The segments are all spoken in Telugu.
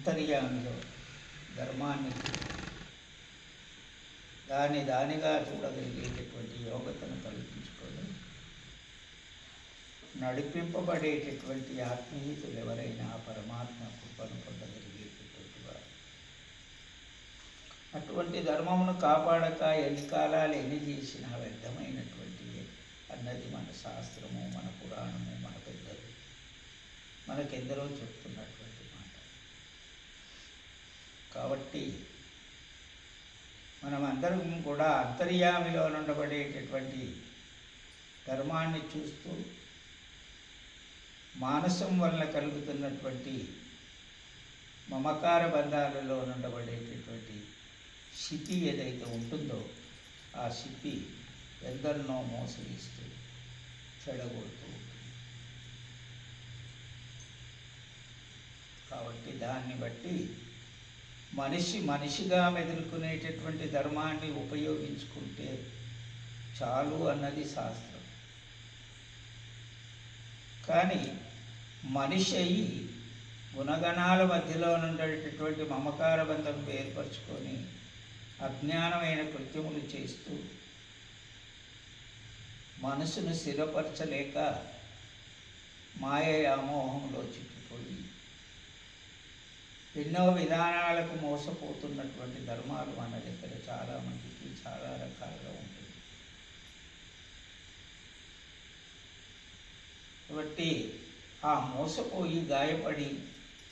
అంతర్యామిలో ధర్మాన్ని దాని దానిగా చూడగలిగేటటువంటి యోగతను కల్పించుకొని నడిపింపబడేటటువంటి ఆత్మీయతలు ఎవరైనా పరమాత్మ కృపను పొందగలిగేటటువంటి వారు. అటువంటి ధర్మమును కాపాడక ఎన్ని కాలాలు ఎన్ని చేసినా వ్యర్థమైనటువంటి అన్నది మన శాస్త్రము మన పురాణము మన పెద్దలు మనకెందరో చెప్తున్నటువంటి కాబట్టి మనమందరం కూడా అంతర్యామిలో ఉండబడేటటువంటి ధర్మాన్ని చూస్తూ మానసం వలన కలుగుతున్నటువంటి మమకార బంధాలలో ఉండబడేటటువంటి స్థితి ఏదైతే ఉంటుందో ఆ స్థితి ఎందరినో మోసగిస్తూ చెడగొడుతూ ఉంటుంది. కాబట్టి దాన్ని బట్టి మనిషి మనిషిగా మెదులుకునేటటువంటి ధర్మాన్ని ఉపయోగించుకుంటే చాలు అన్నది శాస్త్రం. కానీ మనిషి అయి గుణగణాల మధ్యలో ఉండేటటువంటి మమకార బంధం ఏర్పరచుకొని అజ్ఞానమైన కృత్యములు చేస్తూ మనసును స్థిరపరచలేక మాయ వ్యామోహంలో చిక్కిపోయి ఎన్నో విధానాలకు మోసపోతున్నటువంటి ధర్మాలు మన దగ్గర చాలా మందికి చాలా రకాలుగా ఉంటుంది కాబట్టి ఆ మోసపోయి గాయపడి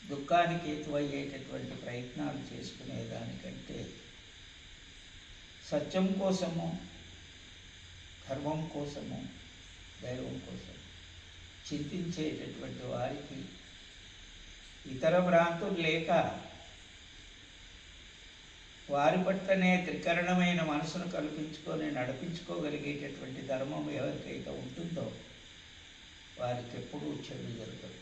దుఃఖానికి హేతువయ్యేటటువంటి ప్రయత్నాలు చేసుకునే దానికంటే సత్యం కోసము ధర్మం కోసము దైవం కోసం చింతించేటటువంటి వారికి ఇతర భ్రాంతులు లేక వారి పట్లనే త్రికరణమైన మనసును కల్పించుకొని నడిపించుకోగలిగేటటువంటి ధర్మం ఎవరికైతే ఉంటుందో వారికి ఎప్పుడూ చెడు జరగదు.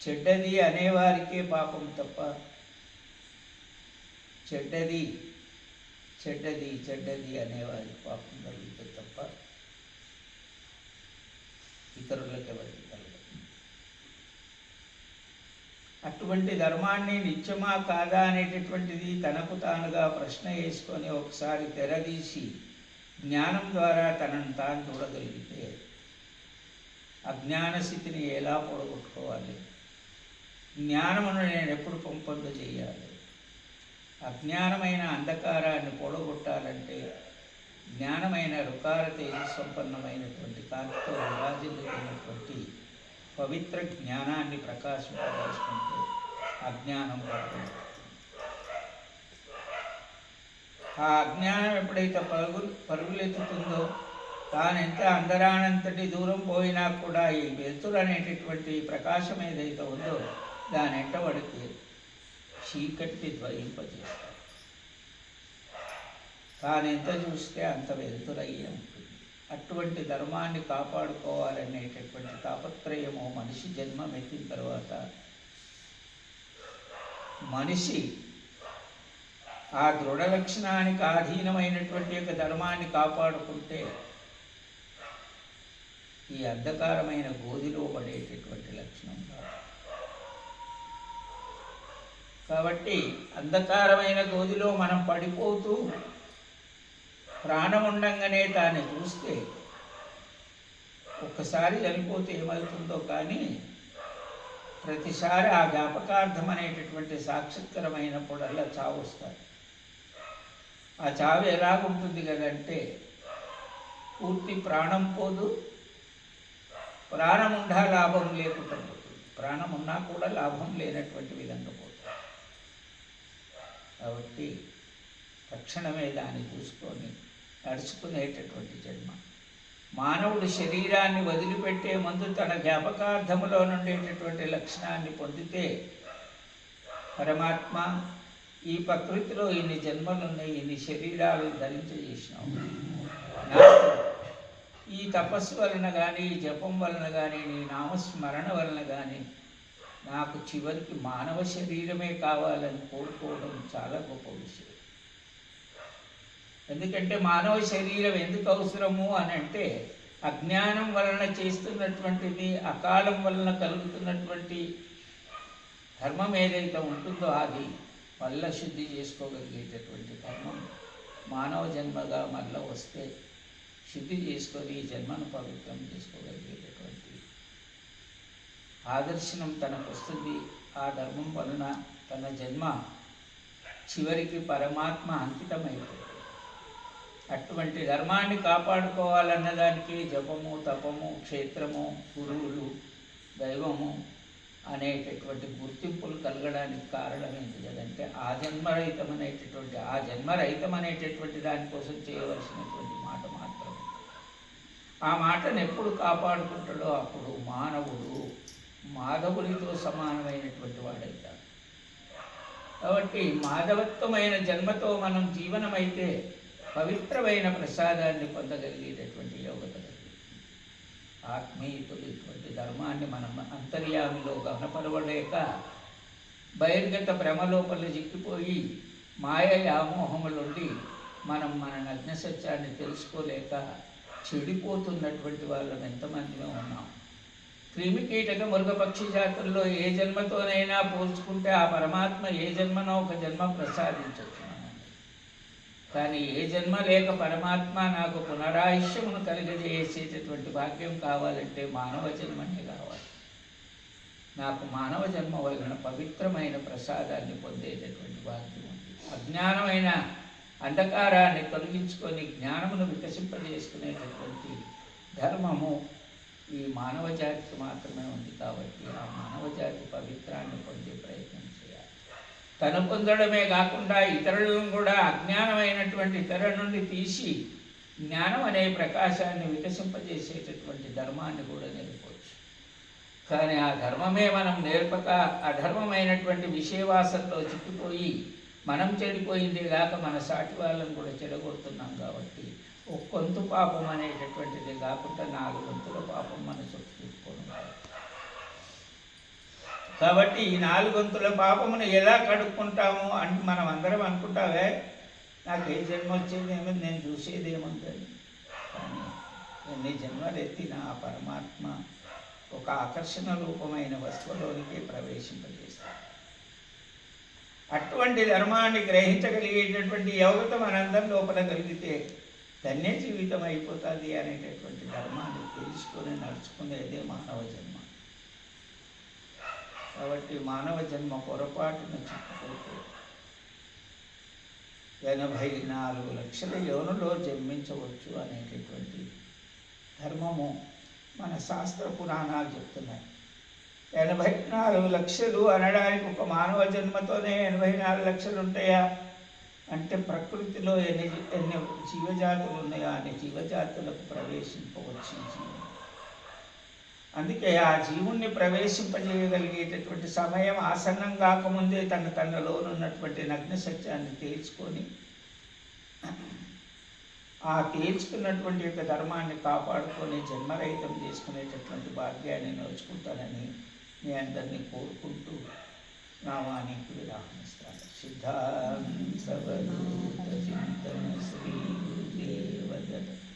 చెడ్డది అనేవారికే పాపం తప్ప చెడ్డది చెడ్డది చెడ్డది అనేవారికి పాపం కలుగుతుంది తప్ప ఇతరులకు ఎవరికి కలగదు అటువంటి ధర్మాన్ని నిత్యమా కాదా అనేటటువంటిది తనకు తానుగా ప్రశ్న వేసుకొని ఒకసారి తెరదీసి జ్ఞానం ద్వారా తనను తాను చూడగలిగితే అజ్ఞాన స్థితిని ఎలా పొడగొట్టుకోవాలి? జ్ఞానమును నేను ఎప్పుడు పంపొందు చేయాలి అజ్ఞానమైన అంధకారాన్ని పొడగొట్టాలంటే జ్ఞానమైన రుకార తేజ సంపన్నమైనటువంటి కాంతితో విరాజిల్లుతున్నటువంటి పవిత్ర జ్ఞానాన్ని ప్రకాశింపదలుచుకుంటూ అజ్ఞానం పడుతుంది ఆ అజ్ఞానం ఎప్పుడైతే పరుగు పరుగులెత్తుతుందో తాను ఎంత అందరానంతటి దూరం పోయినా కూడా ఈ వెలుతురు అనేటటువంటి ప్రకాశం ఏదైతే ఉందో దాని ఎంటబడితే చీకటి ద్వయింపజేస్తాడు. తాను ఎంత చూస్తే అంత వెలుతురయ్యే ఉంటుంది. అటువంటి ధర్మాన్ని కాపాడుకోవాలనేటటువంటి తాపత్రయము మనిషి జన్మం ఎత్తిన తర్వాత మనిషి ఆ దృఢ లక్షణానికి ఆధీనమైనటువంటి యొక్క ధర్మాన్ని కాపాడుకుంటే ఈ అర్ధకారమైన గోధిలో పడేటటువంటి లక్షణం కాదు. కాబట్టి అంధకారమైన గోధిలో మనం పడిపోతూ ప్రాణం ఉండంగానే దాన్ని చూస్తే ఒక్కసారి చనిపోతే ఏమవుతుందో కానీ ప్రతిసారి ఆ జ్ఞాపకార్థం అనేటటువంటి సాక్షాత్కరమైనప్పుడల్లా చావు వస్తారు ఆ చావు ఎలాగుంటుంది కదంటే పూర్తి ప్రాణం పోదు ప్రాణం ఉండా లాభం లేకుండా పోతుంది. ప్రాణం ఉన్నా కూడా లాభం లేనటువంటి విధంగా పోతుంది. కాబట్టి తక్షణమే దాన్ని చూసుకొని నడుచుకునేటటువంటి జన్మ. మానవుడు శరీరాన్ని వదిలిపెట్టే ముందు తన జ్ఞాపకార్థములో నుండేటటువంటి లక్షణాన్ని పొందితే పరమాత్మ ఈ ప్రకృతిలో ఇన్ని జన్మలున్నాయి ఇన్ని శరీరాలు ధరించజేసినావు ఈ తపస్సు వలన కానీ ఈ జపం వలన కానీ నీ నామస్మరణ వలన కానీ నాకు చివరికి మానవ శరీరమే కావాలని కోరుకోవడం చాలా గొప్ప విషయం. ఎందుకంటే మానవ శరీరం ఎందుకు అవసరము అని అంటే అజ్ఞానం వలన చేస్తున్నటువంటిది అకాలం వలన కలుగుతున్నటువంటి ధర్మం ఏదైతే ఉంటుందో అది వల్ల శుద్ధి చేసుకోగలిగేటటువంటి ధర్మం మానవ జన్మగా మళ్ళా వస్తే శుద్ధి చేసుకొని ఈ జన్మను పవిత్రం చేసుకోగలిగేటటువంటి ఆదర్శనం తనకు వస్తుంది ఆ ధర్మం వలన తన జన్మ చివరికి పరమాత్మ అంకితమైపోతుంది. అటువంటి ధర్మాన్ని కాపాడుకోవాలన్నదానికి జపము తపము క్షేత్రము గురువులు దైవము అనేటటువంటి గుర్తింపులు కలగడానికి కారణం ఏంటి కదంటే ఆ జన్మరహితం అనేటటువంటి ఆ జన్మరహితం అనేటటువంటి దానికోసం చేయవలసినటువంటి మాట మాత్రం. ఆ మాటను ఎప్పుడు కాపాడుకుంటాడో అప్పుడు మానవుడు మాధవునితో సమానమైనటువంటి వాడైతాడు. కాబట్టి మాధవత్వమైన జన్మతో మనం జీవనమైతే పవిత్రమైన ప్రసాదాన్ని పొందగలిగేటటువంటి యోగత కలిగి ఆత్మీయతలు ఇటువంటి ధర్మాన్ని మనం అంతర్యామిలో గమనపడవలేక బహిర్గత భ్రమలోపల చిక్కిపోయి మాయ వ్యామోహములుండి మనం మన నగ్న సత్యాన్ని తెలుసుకోలేక చెడిపోతున్నటువంటి వాళ్ళం ఎంతమందిలో ఉన్నాం. క్రిమి కీటక మృగపక్షి జాతుల్లో ఏ జన్మతోనైనా పోల్చుకుంటే ఆ పరమాత్మ ఏ జన్మనో ఒక జన్మ ప్రసాదించవచ్చు కానీ ఏ జన్మ లేక పరమాత్మ నాకు పునరాయుష్యమును కలిగజేసేటటువంటి భాగ్యం కావాలంటే మానవ జన్మనే కావాలి. నాకు మానవ జన్మ వలన పవిత్రమైన ప్రసాదాన్ని పొందేటటువంటి భాగ్యం ఉంది. అజ్ఞానమైన అంధకారాన్ని తొలగించుకొని జ్ఞానమును వికసింపజేసుకునేటటువంటి ధర్మము ఈ మానవ జాతికి మాత్రమే ఉంది కాబట్టి ఆ మానవ జాతి పవిత్రాన్ని పొందే ప్రయత్నం తను పొందడమే కాకుండా ఇతరులను కూడా అజ్ఞానమైనటువంటి ఇతరుల నుండి తీసి జ్ఞానం అనే ప్రకాశాన్ని వికసింపజేసేటటువంటి ధర్మాన్ని కూడా నేర్పవచ్చు కానీ ఆ ధర్మమే మనం నేర్పక అధర్మమైనటువంటి విషయవాసంలో చిక్కుపోయి మనం చెడిపోయింది కాక మన సాటి వాళ్ళని కూడా చెడగొడుతున్నాం కాబట్టి ఒక కొంత పాపం అనేటటువంటిది కాకుండా నాలుగు వంతుల పాపం మన చుట్టూ కాబట్టి ఈ నాలుగొంతుల పాపమును ఎలా కడుక్కుంటాము అని మనం అందరం అనుకుంటావే నాకు ఏ జన్మ వచ్చేది ఏమో నేను చూసేది ఏముంటుంది? ఎన్ని జన్మలు ఎత్తిన పరమాత్మ ఒక ఆకర్షణ రూపమైన వస్తువులోనికి ప్రవేశింపజేస్తాడు. అటువంటి ధర్మాన్ని గ్రహించగలిగేటటువంటి యోగత మనందరం లోపల కలిగితే ధన్య జీవితం అయిపోతుంది అనేటటువంటి ధర్మాన్ని తెలుసుకొని నడుచుకునేదే మానవ జన్మ. కాబట్టి మానవ జన్మ పొరపాటున చిక్కుపోతే ఎనభై నాలుగు లక్షల యోనులో జన్మించవచ్చు అనేటటువంటి ధర్మము మన శాస్త్ర పురాణాలు చెప్తున్నాయి. ఎనభై నాలుగు లక్షలు అనడానికి ఒక మానవ జన్మతోనే ఎనభై నాలుగు లక్షలు ఉంటాయా? అంటే ప్రకృతిలో ఎన్ని ఎన్ని జీవజాతులు ఉన్నాయో అన్ని జీవజాతులకు ప్రవేశింపవచ్చు అందుకే ఆ జీవుణ్ణి ప్రవేశింపజేయగలిగేటటువంటి సమయం ఆసన్నం కాకముందే తన తనలోనున్నటువంటి నగ్న సత్యాన్ని తేల్చుకొని ఆ తేల్చుకున్నటువంటి యొక్క ధర్మాన్ని కాపాడుకొని జన్మరహితం చేసుకునేటటువంటి భాగ్యాన్ని నోచుకుంటానని మీ అందరినీ కోరుకుంటూ నా వాణికి విరామిస్తాను సిద్ధాంత శ్రీ గురుదేవదత్త.